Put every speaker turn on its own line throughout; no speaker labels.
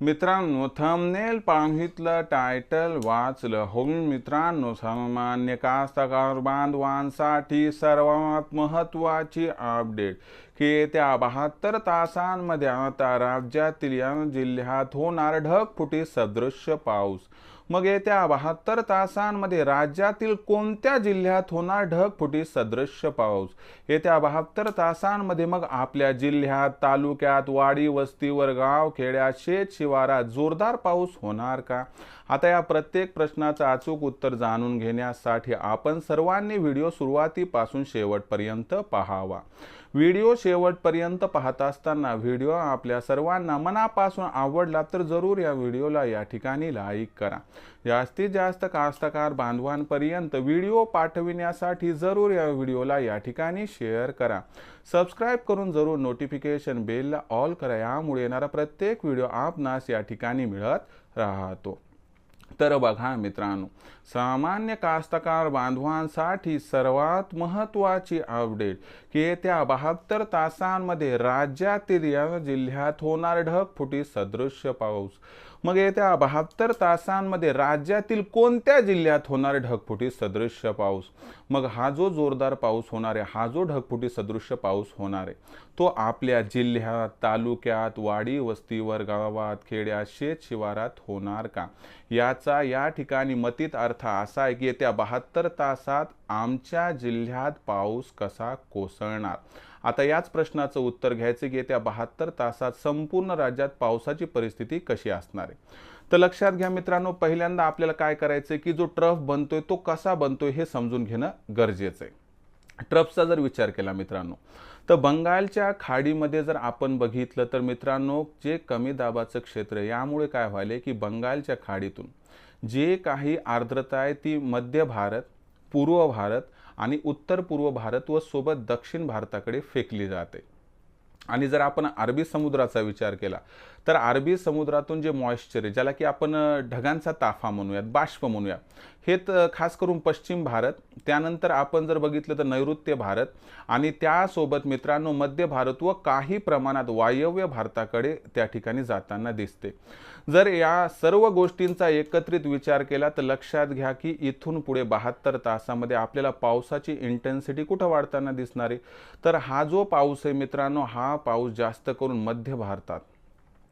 मित्रांनो thumbnail पाहितलं title वाचलं. हो मित्रांनो सामान्य कास्तकार बांधवांसाठी सर्वात महत्त्वाची अपडेट की येत्या बहात्तर तासांमध्ये आता राज्यातील या जिल्ह्यात होणार ढगफुटी सदृश्य पाऊस. मग येत्या बहात्तर तासांमध्ये राज्यातील कोणत्या जिल्ह्यात होणार ढगफुटी सदृश्य पाऊस? येत्या बहात्तर तासांमध्ये मग आपल्या जिल्ह्यात तालुक्यात वाडी वस्तीवर गाव खेड्या शेत शिवारात जोरदार पाऊस होणार का? आता या प्रत्येक प्रश्नाचं अचूक उत्तर जाणून घेण्यासाठी आपण सर्वांनी व्हिडिओ सुरुवातीपासून शेवटपर्यंत पाहावा. व्हिडिओ शेवटपर्यंत पाहत असताना व्हिडिओ आपल्या सर्वांना मनापासून आवडला तर जरूर या व्हिडिओला या ठिकाणी लाईक करा. जास्तीत जास्त कास्तकार बांधवांपर्यंत व्हिडिओ पाठविण्यासाठी जरूर या व्हिडिओला या ठिकाणी शेअर करा. सबस्क्राईब करून जरूर नोटिफिकेशन बेलला ऑल करा. यामुळे येणारा प्रत्येक व्हिडिओ आपणास या ठिकाणी मिळत राहतो. तर बघा मित्रांनो. सामान्य कास्तकार बांधवांसाठी सर्वात महत्त्वाची अपडेट की येत्या बहात्तर तासांमध्ये राज्यातील या जिल्ह्यात होणार ढगफुटी सदृश्य पाऊस. मग येत्या बहात्तर तासांमध्ये राज्यातील कोणत्या जिल्ह्यात होणार ढगफुटी सदृश्य पाऊस? मग हा जो जोरदार पाऊस होणार आहे हा जो ढगफुटी सदृश्य पाऊस होणार आहे तो आपल्या जिल्ह्यात तालुक्यात वाडी वस्तीवर गावात खेड्यात शेत शिवारात होणार का? याचा या ठिकाणी मतीत अर्थ असा आहे की येत्या बहात्तर तासात आमच्या जिल्ह्यात पाऊस कसा कोसळणार? आता याच प्रश्नाचं उत्तर घ्यायचं की येत्या बहात्तर तासात संपूर्ण राज्यात पावसाची परिस्थिती कशी असणार आहे? तर लक्षात घ्या मित्रांनो पहिल्यांदा आपल्याला काय करायचं की जो ट्रफ बनतोय तो कसा बनतोय हे समजून घेणं गरजेचं आहे. ट्रफचा जर विचार केला मित्रांनो तर बंगालच्या खाडीमध्ये जर आपण बघितलं तर मित्रांनो जे कमी दाबाचं क्षेत्र आहे यामुळे काय व्हायले की बंगालच्या खाडीतून जे काही आर्द्रता आहे ती मध्य भारत पूर्व भारत आणि उत्तर पूर्व भारत व सोबत दक्षिण भारताकडे फेकली जाते. आणि जर आपण अरबी समुद्राचा विचार केला तर अरबी समुद्रातून जे मॉइश्चर आहे ज्याला की आपण ढगांचा ताफा म्हणूयात बाष्प म्हणूया हे तर खास करून पश्चिम भारत त्यानंतर आपण जर बघितलं तर नैऋत्य भारत आणि त्यासोबत मित्रांनो मध्य भारत व काही प्रमाणात वायव्य भारताकडे त्या ठिकाणी जाताना दिसते. जर या सर्व गोष्टींचा एकत्रित विचार केला तर लक्षात घ्या की इथून पुढे बहात्तर तासामध्ये आपल्याला पावसाची इंटेन्सिटी कुठं वाढताना दिसणार आहे? तर हा जो पाऊस आहे मित्रांनो हा पाऊस जास्त करून मध्य भारतात.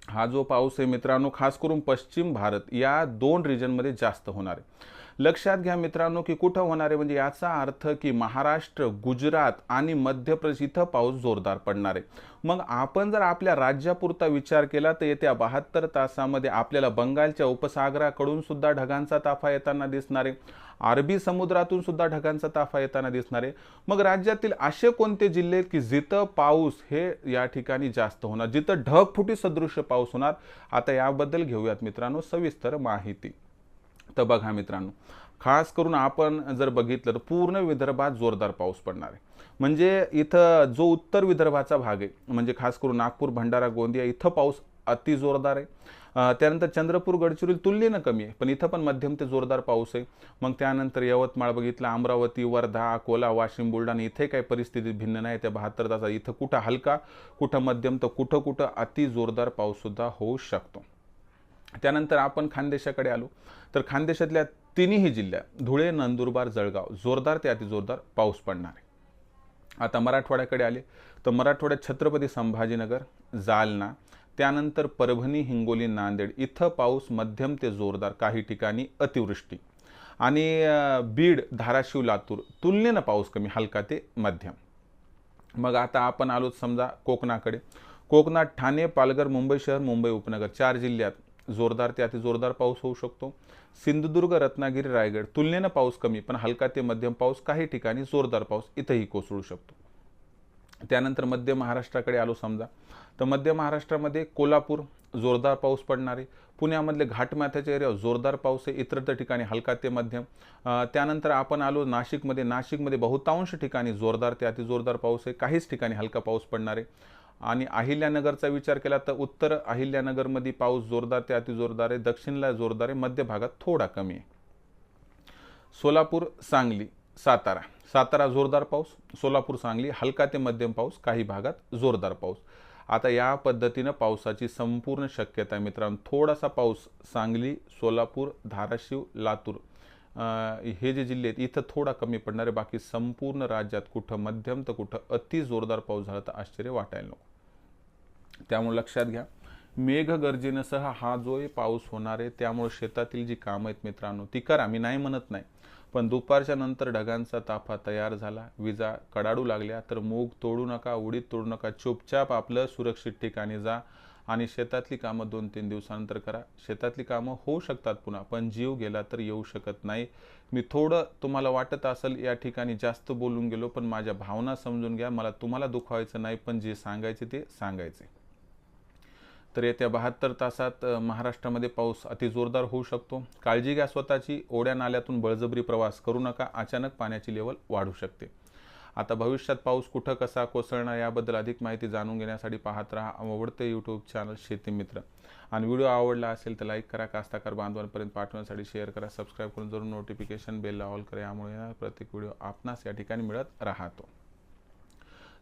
हा जो पाऊस आहे मित्रांनो खास करून पश्चिम भारत या दोन रिजनमध्ये जास्त होणार आहे. लक्षात घ्या मित्रांनो की कुठं होणार आहे म्हणजे याचा अर्थ की महाराष्ट्र गुजरात आणि मध्य प्रदेश इथं पाऊस जोरदार पडणार आहे. मग आपण जर आपल्या राज्यापुरता विचार केला तर येत्या बहात्तर तासामध्ये आपल्याला बंगालच्या उपसागराकडून सुद्धा ढगांचा ताफा येताना दिसणार आहे. अरबी समुद्रातून सुद्धा ढगांचा ताफा येताना दिसणार आहे. मग राज्यातील असे कोणते जिल्हे की जिथं पाऊस हे या ठिकाणी जास्त होणार जिथं ढगफुटी सदृश्य पाऊस होणार? आता याबद्दल घेऊयात मित्रांनो सविस्तर माहिती. तर बघा मित्रांनो खास करून आपण जर बघितलं तर पूर्ण विदर्भात जोरदार पाऊस पडणार आहे. म्हणजे इथं जो उत्तर विदर्भाचा भाग आहे म्हणजे खास करून नागपूर भंडारा गोंदिया इथं पाऊस अति जोरदार आहे. त्यानंतर चंद्रपूर गडचिरोली तुलनेनं कमी आहे पण इथं पण मध्यम ते जोरदार पाऊस आहे. मग त्यानंतर यवतमाळ बघितलं अमरावती वर्धा अकोला वाशिम बुलढाणा इथे काही परिस्थिती भिन्न नाही. त्या बहात्तर तासात इथं कुठं हलका कुठं मध्यम तर कुठं कुठं अति जोरदार पाऊससुद्धा होऊ शकतो. त्यानंतर आपण खानदेशाकडे आलो. तर खानदेशातल्या तिन्ही जिल्ह्यात धुळे नंदुरबार जळगाव जोरदार ते अतिजोरदार पाऊस पडणार आहे. आता मराठवाड्याकडे आले. तर मराठवाड्यात छत्रपती संभाजीनगर जालना त्यानंतर परभणी हिंगोली नांदेड इथं पाऊस मध्यम ते जोरदार काही ठिकाणी अतिवृष्टी. आणि बीड धाराशिव लातूर तुलनेनं पाऊस कमी हलका ते मध्यम. मग आता आपण आलोच समजा कोकणाकडे. कोकणात ठाणे पालघर मुंबई शहर मुंबई उपनगर चार जिल्ह्यात जोरदार ते अति जोरदार पाऊस होऊ शकतो. सिंधुदुर्ग रत्नागिरी रायगड तुलनेनं पाऊस कमी पण हलका ते मध्यम पाऊस काही ठिकाणी जोरदार पाऊस इथंही कोसळू शकतो. त्यानंतर मध्य महाराष्ट्राकडे आलो समजा. तर मध्य महाराष्ट्रामध्ये कोल्हापूर जोरदार पाऊस पडणारे पुण्यामधले घाटमाथ्याच्या एरिया जोरदार पाऊस आहे इतरत्र ठिकाणी हलका ते मध्यम. त्यानंतर आपण आलो नाशिकमध्ये नाशिकमध्ये बहुतांश ठिकाणी जोरदार ते अतिजोरदार पाऊस आहे काहीच ठिकाणी हलका पाऊस पडणार. आहे आणि अहिल्यानगरचा विचार केला तर उत्तर अहिल्यानगरमध्ये पाऊस जोरदार ते अतिजोरदार आहे. दक्षिणला जोरदार आहे. मध्य भागात थोडा कमी आहे. सोलापूर सांगली सातारा. सातारा जोरदार पाऊस सोलापूर सांगली हलका ते मध्यम पाऊस काही भागात जोरदार पाऊस. आता या पद्धतीनं पावसाची संपूर्ण शक्यता आहे मित्रांनो. थोडासा पाऊस सांगली सोलापूर धाराशिव लातूर हे जे जिल्हे आहेत इथं थोडा कमी पडणार आहे. बाकी संपूर्ण राज्यात कुठं मध्यम तर कुठं अति जोरदार पाऊस झाला तर आश्चर्य वाटायला नको. त्यामुळे लक्षात घ्या. मेघगर्जनेसह हा जो आहे पाऊस होणार आहे. त्यामुळे शेतातील जी कामं आहेत मित्रांनो ती करा. मी नाही म्हणत नाही. पण दुपारच्या नंतर ढगांचा ताफा तयार झाला. विजा कडाडू लागल्या. तर मूग तोडू नका उडीद तोडू नका. चुपचाप आपलं सुरक्षित ठिकाणी जा आणि शेतातली कामं दोन तीन दिवसानंतर करा. शेतातली कामं होऊ शकतात पुन्हा पण जीव गेला तर येऊ शकत नाही. मी थोडं तुम्हाला वाटत असेल या ठिकाणी जास्त बोलून गेलो पण माझ्या भावना समजून घ्या. मला तुम्हाला दुखवायचं नाही पण जे सांगायचे ते सांगायचे. तर येत्या बहात्तर तासात महाराष्ट्रामध्ये पाऊस अतिजोरदार होऊ शकतो. काळजी घ्या स्वतःची. ओढ्या नाल्यातून बळजबरी प्रवास करू नका. अचानक पाण्याची लेवल वाढू शकते. आता भविष्यात पाऊस कुठं कसा कोसळणार याबद्दल अधिक माहिती जाणून घेण्यासाठी पाहत राहा आवडते यूट्यूब चॅनल शेती मित्र. आणि व्हिडिओ आवडला असेल तर लाईक करा कास्ताकार बांधवांपर्यंत पाठवण्यासाठी शेअर करा सबस्क्राईब करून जरूर नोटिफिकेशन बेलला ऑल करा. यामुळे प्रत्येक व्हिडिओ आपणास या ठिकाणी मिळत राहतो.